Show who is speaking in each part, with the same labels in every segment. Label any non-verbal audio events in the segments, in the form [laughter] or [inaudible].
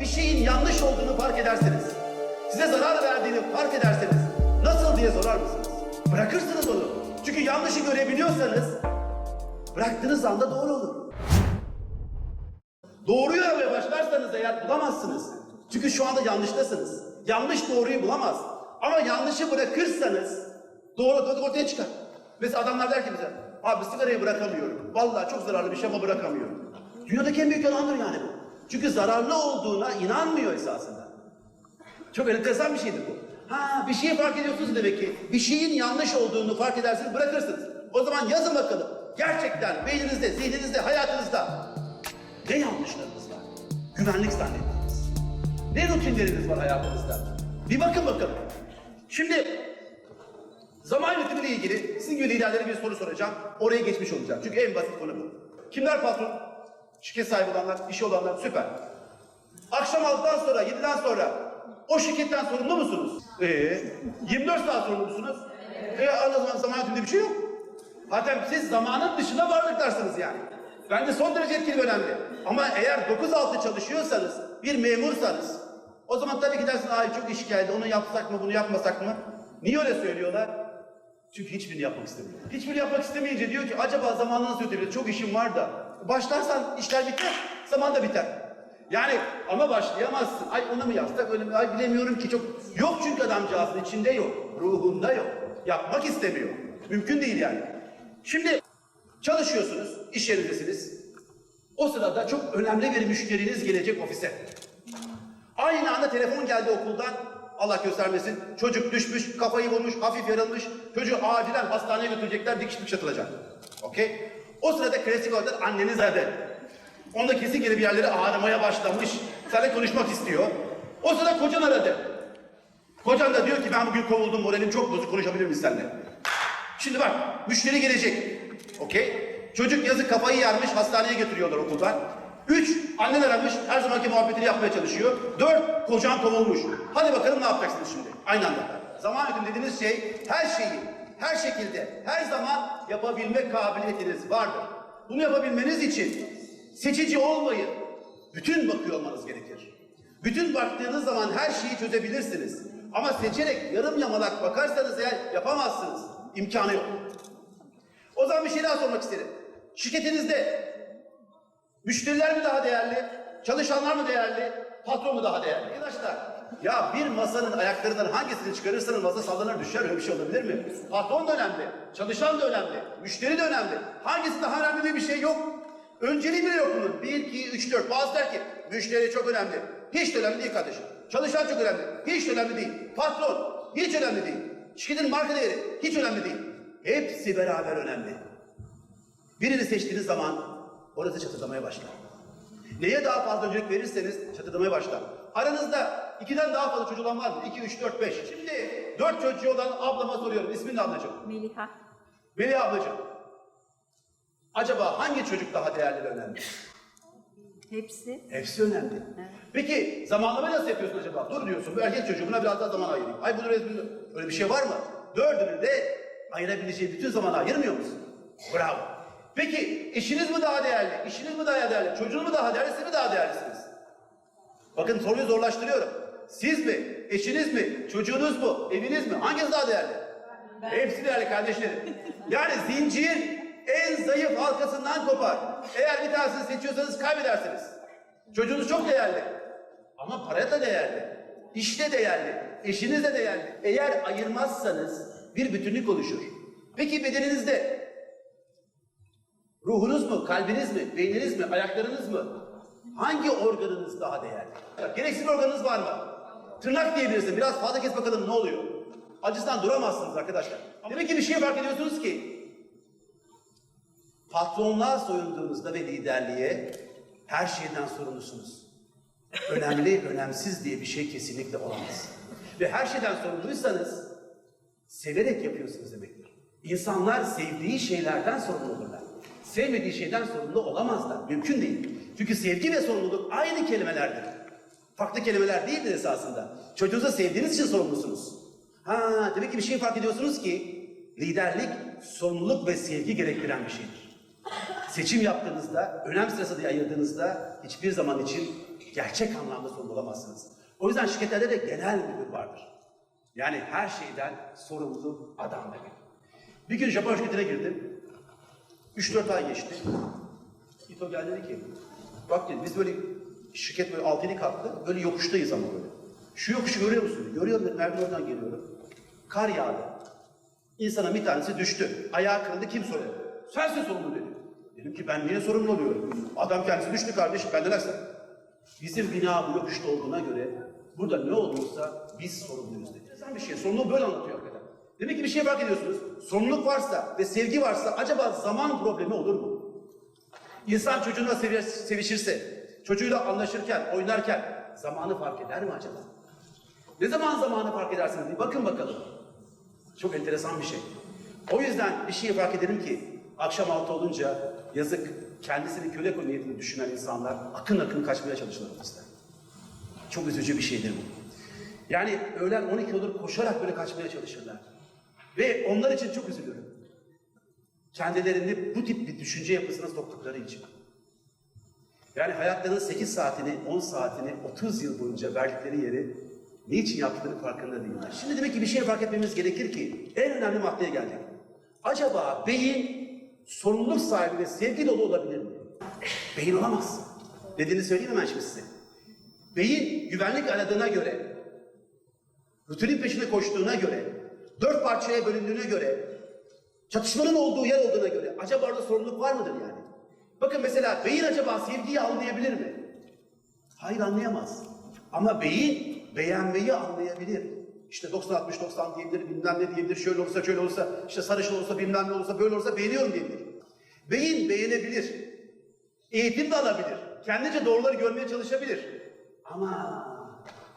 Speaker 1: Bir şeyin yanlış olduğunu fark ederseniz, size zarar verdiğini fark ederseniz nasıl diye sorar mısınız? Bırakırsınız onu. Çünkü yanlışı görebiliyorsanız bıraktığınız anda doğru olur. Doğruyu aramaya başlarsanız eğer bulamazsınız. Çünkü şu anda yanlıştasınız. Yanlış doğruyu bulamaz. Ama yanlışı bırakırsanız doğru doğru ortaya çıkar. Mesela adamlar der ki bize, abi sigarayı bırakamıyorum. Vallahi çok zararlı bir şey ama bırakamıyorum. Dünyadaki en büyük yalandır yani bu. Çünkü zararlı olduğuna inanmıyor esasında. Çok enteresan bir şeydir bu. Ha bir şeyi fark ediyorsunuz demek ki. Bir şeyin yanlış olduğunu fark edersiniz bırakırsınız. O zaman yazın bakalım. Gerçekten beyninizde, zihninizde, hayatınızda ne yanlışlarınız var? Güvenlik zannettiğiniz. Ne rutinleriniz var hayatınızda? Bir bakın bakalım. Şimdi zaman yönetimiyle ilgili sizin gibi liderlere bir soru soracağım. Oraya geçmiş olacağım. Çünkü en basit konu bu. Kimler patron? Şirket sahibi olanlar, işi olanlar süper. Akşam 6'dan sonra, 7'den sonra o şirketten sorumlu musunuz? Ee, 24 saat sorumlu musunuz? Evet. E, o zaman yönetiminde bir şey yok. Zaten siz zamanın dışında varlıklarsınız yani. Bence son derece etkili önemli. Ama eğer 9-6 çalışıyorsanız, bir memursanız, o zaman tabii ki dersin, ay çok iş geldi, onu yapsak mı, bunu yapmasak mı? Niye öyle söylüyorlar? Çünkü hiçbirini yapmak istemiyor. Hiçbirini yapmak istemeyince diyor ki acaba zamanı nasıl yönetebilir? Çok işim var da. Başlarsan işler biter, zaman da biter. Yani ama başlayamazsın. Ay ona mı yazsak öyle mi? Ay bilemiyorum ki çok. Yok çünkü adamcağızın içinde yok. Ruhunda yok. Yapmak istemiyor. Mümkün değil yani. Şimdi çalışıyorsunuz, iş yerindesiniz. O sırada çok önemli bir müşteriniz gelecek ofise. Aynı anda telefon geldi okuldan. Allah göstermesin. Çocuk düşmüş, kafayı vurmuş, hafif yarılmış. Çocuğu acilen hastaneye götürecekler, dikiş dikiş atılacak. Okey? O sırada klasik olarak anneniz nerede? Onda kesin gene bir yerleri ağrımaya başlamış. Seninle konuşmak istiyor. O sırada kocan aradı. Kocan da diyor ki ben bugün kovuldum, moralim çok bozuk, konuşabilir miyiz seninle? Şimdi bak, müşteri gelecek. Okey? Çocuk yazık kafayı yarmış, hastaneye götürüyorlar okuldan. Üç, annen aramış, her zamanki muhabbetini yapmaya çalışıyor. Dört, kocan kovulmuş. Hadi bakalım ne yapacaksınız şimdi? Aynı anda. Zaman yönetimi dediğiniz şey, her şeyi, her şekilde, her zaman yapabilme kabiliyetiniz vardır. Bunu yapabilmeniz için seçici olmayın. Bütün bakıyor olmanız gerekir. Bütün baktığınız zaman her şeyi çözebilirsiniz. Ama seçerek yarım yamalak bakarsanız eğer yapamazsınız. İmkanı yok. O zaman bir şey daha sormak isterim. Şirketinizde müşteriler mi daha değerli, çalışanlar mı değerli, patron mu daha değerli? Arkadaşlar ya bir masanın ayaklarından hangisini çıkarırsanız masa sallanır düşer öyle bir şey olabilir mi? Patron da önemli, çalışan da önemli, müşteri de önemli. Hangisi daha önemli diye bir şey yok. Önceliği bile yok bunun. 1, 2, 3, 4. Bazı der ki müşteri çok önemli. Hiç de önemli değil kardeşim. Çalışan çok önemli. Hiç de önemli değil. Patron hiç önemli değil. Şirketin marka değeri hiç önemli değil. Hepsi beraber önemli. Birini seçtiğiniz zaman orası çatırdamaya başlar. Neye daha fazla öncelik verirseniz çatırdamaya başlar. Aranızda ikiden daha fazla çocuk olan var mı? 2, 3, 4, 5. Şimdi dört çocuğu olan ablama soruyorum. İsmin ne ablacığım?
Speaker 2: Meliha.
Speaker 1: Melih ablacığım. Acaba hangi çocuk daha değerli ve önemli?
Speaker 2: Hepsi.
Speaker 1: Hepsi önemli. Peki zamanlama nasıl yapıyorsun acaba? Dur diyorsun bu erkek çocuğu buna biraz daha zaman ayırayım. Ay bunu öyle bir şey var mı? Dördünü de ayırabileceği bütün zamanı ayırmıyor musun? Bravo. Peki eşiniz mi daha değerli? İşiniz mi daha değerli? Çocuğunuz mu daha değerli? Siz mi daha değerlisiniz? Bakın soruyu zorlaştırıyorum. Siz mi? Eşiniz mi? Çocuğunuz mu? Eviniz mi? Hangisi daha değerli? Hepsi değerli kardeşlerim. Yani zincir en zayıf halkasından kopar. Eğer bir tanesini seçiyorsanız kaybedersiniz. Çocuğunuz çok değerli. Ama para da değerli. İş de değerli. Eşiniz de değerli. Eğer ayırmazsanız bir bütünlük oluşur. Peki bedeninizde ruhunuz mu, kalbiniz mi, beyniniz mi, ayaklarınız mı? Hangi organınız daha değerli? Gereksiz organınız var mı? Tırnak diyebilirsin. Biraz fazla kes bakalım ne oluyor? Acısından duramazsınız arkadaşlar. Demek ki bir şey fark ediyorsunuz ki patronluğa soyunduğunuzda ve liderliğe her şeyden sorumlusunuz. Önemli, [laughs] önemsiz diye bir şey kesinlikle olamaz. Ve her şeyden sorumluysanız severek yapıyorsunuz demektir. İnsanlar sevdiği şeylerden sorumlu olurlar. Sevmediği şeyden sorumlu olamazlar. Mümkün değil. Çünkü sevgi ve sorumluluk aynı kelimelerdir. Farklı kelimeler değildir esasında. Çocuğunuzu sevdiğiniz için sorumlusunuz. Ha, demek ki bir şey fark ediyorsunuz ki liderlik sorumluluk ve sevgi gerektiren bir şeydir. Seçim yaptığınızda, önem sırası diye ayırdığınızda hiçbir zaman için gerçek anlamda sorumlu olamazsınız. O yüzden şirketlerde de genel müdür vardır. Yani her şeyden sorumlu adam demek. Bir gün Japon şirketine girdim. 3-4 ay geçti. İto geldi dedi ki, bak dedi biz böyle şirket böyle altını kalktı, böyle yokuştayız ama böyle. Şu yokuşu görüyor musun? Görüyorum dedim, merdiven oradan geliyorum. Kar yağdı. İnsanın bir tanesi düştü. Ayağı kırıldı, kim söyledi? Sensin sorumlu dedi. Dedim ki ben niye sorumlu oluyorum? Adam kendisi düştü kardeşim, benden aksa. Bizim bina bu yokuşta olduğuna göre burada ne olursa biz sorumluyuz dedi. Sen bir şey, sorumluluğu böyle anlatıyor hakikaten. Demek ki bir şey fark ediyorsunuz. Sorumluluk varsa ve sevgi varsa acaba zaman problemi olur mu? İnsan çocuğuna sevi- sevişirse, çocuğuyla anlaşırken, oynarken zamanı fark eder mi acaba? Ne zaman zamanı fark edersiniz? Bir bakın bakalım. Çok enteresan bir şey. O yüzden bir şeyi fark edelim ki akşam altı olunca yazık kendisini köle kul niyetini düşünen insanlar akın akın kaçmaya çalışırlar bizden. Çok üzücü bir şeydir bu. Yani öğlen 12 olur koşarak böyle kaçmaya çalışırlar. Ve onlar için çok üzülüyorum. Kendilerini bu tip bir düşünce yapısına soktukları için. Yani hayatlarının 8 saatini, 10 saatini 30 yıl boyunca verdikleri yeri niçin yaptıkları farkında değiller. Şimdi demek ki bir şey fark etmemiz gerekir ki en önemli maddeye geldik. Acaba beyin sorumluluk sahibi ve sevgi dolu olabilir mi? Beyin olamaz. Dediğini söyleyeyim hemen şimdi size. Beyin güvenlik aradığına göre, rutinin peşinde koştuğuna göre, dört parçaya bölündüğüne göre, çatışmanın olduğu yer olduğuna göre acaba orada sorumluluk var mıdır yani? Bakın mesela beyin acaba sevgiyi anlayabilir mi? Hayır anlayamaz. Ama beyin beğenmeyi anlayabilir. İşte 90-60-90 diyebilir, bilmem ne diyebilir, şöyle olursa şöyle olursa, işte sarışın olursa bilmem ne olursa böyle olursa beğeniyorum diyebilir. Beyin beğenebilir. Eğitim de alabilir. Kendince doğruları görmeye çalışabilir. Ama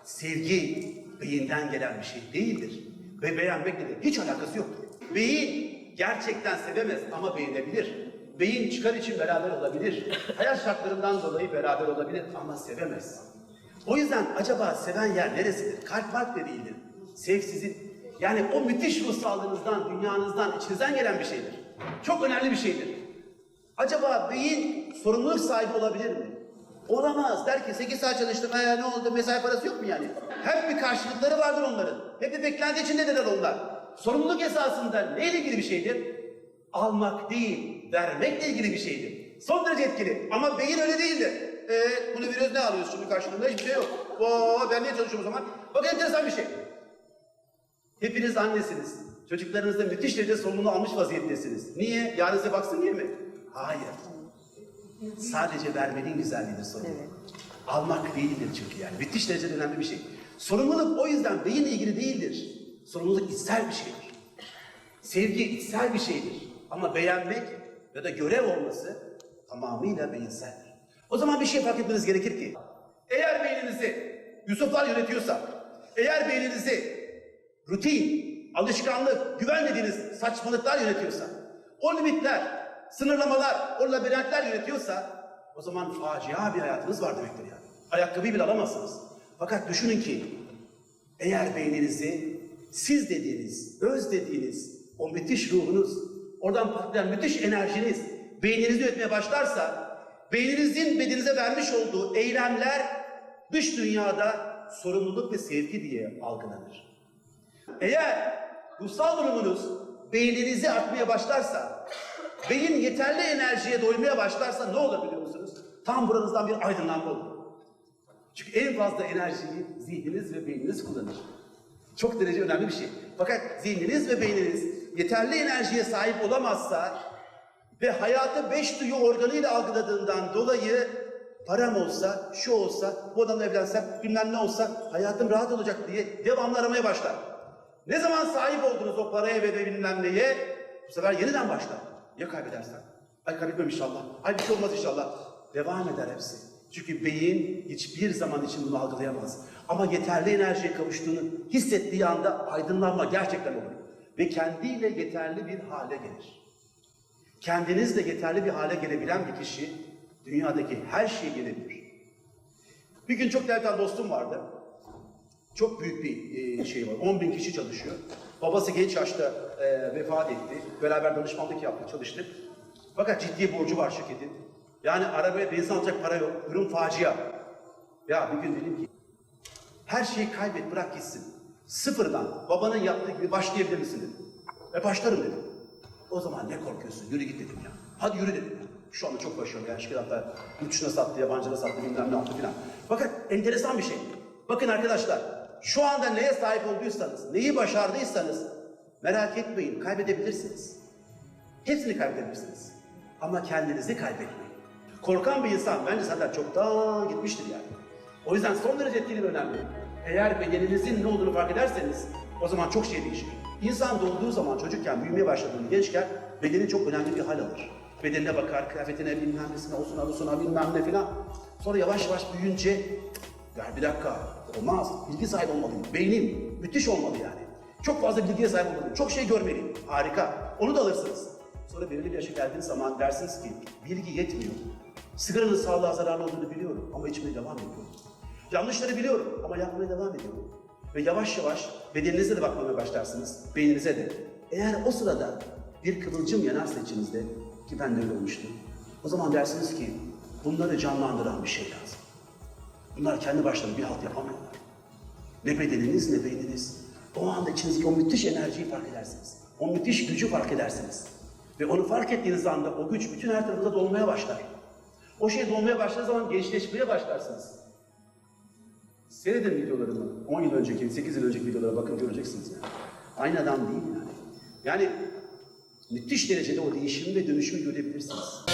Speaker 1: sevgi beyinden gelen bir şey değildir. Ve beğenmekle de hiç alakası yoktur. Beyin gerçekten sevemez ama beğenebilir. Beyin çıkar için beraber olabilir. Hayat şartlarından dolayı beraber olabilir ama sevemez. O yüzden acaba seven yer neresidir? Kalp kalp de değildir. Sevsizin. Yani o müthiş ruh sağlığınızdan, dünyanızdan, içinizden gelen bir şeydir. Çok önemli bir şeydir. Acaba beyin sorumluluk sahibi olabilir mi? Olamaz. Der ki 8 saat çalıştım. Ee, ne oldu? Mesai parası yok mu yani? Hep bir karşılıkları vardır onların. Hep bir beklenti içindedirler onlar. Sorumluluk esasında neyle ilgili bir şeydir? Almak değil, vermekle ilgili bir şeydir. Son derece etkili. Ama beyin öyle değildir. Ee, bunu veriyoruz ne alıyoruz şimdi karşılığında? Hiçbir şey yok. Oo, ben niye çalışıyorum o zaman? Bak enteresan bir şey. Hepiniz annesiniz. Çocuklarınızda müthiş derecede sorumluluğu almış vaziyettesiniz. Niye? Yarın size baksın diye mi? Hayır. Sadece vermenin güzelliğidir sorumluluk.
Speaker 2: Evet.
Speaker 1: Almak değildir çünkü yani. Müthiş derecede önemli bir şey. Sorumluluk o yüzden beyinle ilgili değildir. Sorumluluk içsel bir şeydir. Sevgi içsel bir şeydir. Ama beğenmek ya da görev olması tamamıyla beyinseldir. O zaman bir şey fark etmeniz gerekir ki eğer beyninizi Yusuflar yönetiyorsa, eğer beyninizi rutin, alışkanlık, güvenmediğiniz saçmalıklar yönetiyorsa, o limitler, sınırlamalar, o labirentler yönetiyorsa o zaman facia bir hayatınız var demektir yani. Ayakkabıyı bile alamazsınız. Fakat düşünün ki eğer beyninizi siz dediğiniz, öz dediğiniz o müthiş ruhunuz, oradan patlayan müthiş enerjiniz beyninizi yönetmeye başlarsa beyninizin bedenize vermiş olduğu eylemler dış dünyada sorumluluk ve sevgi diye algılanır. Eğer ruhsal durumunuz beyninizi artmaya başlarsa, beyin yeterli enerjiye doymaya başlarsa ne olur biliyor musunuz? Tam buranızdan bir aydınlanma olur. Çünkü en fazla enerjiyi zihniniz ve beyniniz kullanır. Çok derece önemli bir şey. Fakat zihniniz ve beyniniz yeterli enerjiye sahip olamazsa ve hayatı beş duyu organıyla algıladığından dolayı param olsa, şu olsa, bu adamla evlensem, bilmem ne olsa hayatım rahat olacak diye devamlı aramaya başlar. Ne zaman sahip oldunuz o paraya ve bilmem neye, bu sefer yeniden başlar. Ya kaybedersen? Ay kaybetmem inşallah. Ay bir şey olmaz inşallah. Devam eder hepsi. Çünkü beyin hiçbir zaman için bunu algılayamaz. Ama yeterli enerjiye kavuştuğunu hissettiği anda aydınlanma gerçekten olur. Ve kendiyle yeterli bir hale gelir. Kendinizle yeterli bir hale gelebilen bir kişi dünyadaki her şeyi gelebilir. Bir gün çok değerli dostum vardı. Çok büyük bir e, şey var. 10 bin kişi çalışıyor. Babası genç yaşta e, vefat etti. Beraber danışmanlık yaptık, çalıştık. Fakat ciddi borcu var şirketin. Yani arabaya benzin alacak para yok. Durum facia. Ya bir gün dedim ki her şeyi kaybet bırak gitsin. Sıfırdan babanın yaptığı gibi başlayabilir misin dedim. E başlarım dedim. O zaman ne korkuyorsun? Yürü git dedim ya. Hadi yürü dedim. Şu anda çok başarılı. Yani şirket hatta yurt dışına sattı, yabancılara sattı, bilmem ne yaptı filan. Fakat enteresan bir şey. Bakın arkadaşlar, şu anda neye sahip olduysanız, neyi başardıysanız merak etmeyin, kaybedebilirsiniz. Hepsini kaybedebilirsiniz. Ama kendinizi kaybetmeyin. Korkan bir insan bence zaten çoktan gitmiştir yani. O yüzden son derece etkili önemli. Eğer bedeninizin ne olduğunu fark ederseniz o zaman çok şey değişir. İnsan doğduğu zaman çocukken, büyümeye başladığında gençken bedeni çok önemli bir hal alır. Bedenine bakar, kıyafetine bilmem nesine, osuna busuna bilmem ne filan. Sonra yavaş yavaş büyüyünce ya bir dakika olmaz, bilgi sahibi olmalıyım. Beynim müthiş olmalı yani. Çok fazla bilgiye sahip olmalıyım, çok şey görmeliyim. Harika, onu da alırsınız. Sonra belirli bir yaşa geldiğiniz zaman dersiniz ki bilgi yetmiyor. Sigaranın sağlığa zararlı olduğunu biliyorum ama içmeye devam ediyorum. Yanlışları biliyorum ama yapmaya devam ediyorum. Ve yavaş yavaş bedeninize de bakmaya başlarsınız, beyninize de. Eğer o sırada bir kıvılcım yanarsa içinizde, ki ben de öyle olmuştum, o zaman dersiniz ki bunları canlandıran bir şey lazım. Bunlar kendi başlarına bir halt yapamıyorlar. Ne bedeniniz ne beyniniz. O anda içinizdeki o müthiş enerjiyi fark edersiniz. O müthiş gücü fark edersiniz. Ve onu fark ettiğiniz anda o güç bütün her tarafında dolmaya başlar. O şey dolmaya başladığı zaman gençleşmeye başlarsınız. Seyredin videolarımı. 10 yıl önceki, 8 yıl önceki videolara bakın göreceksiniz yani. Aynı adam değil yani. Yani müthiş derecede o değişimi ve dönüşümü görebilirsiniz.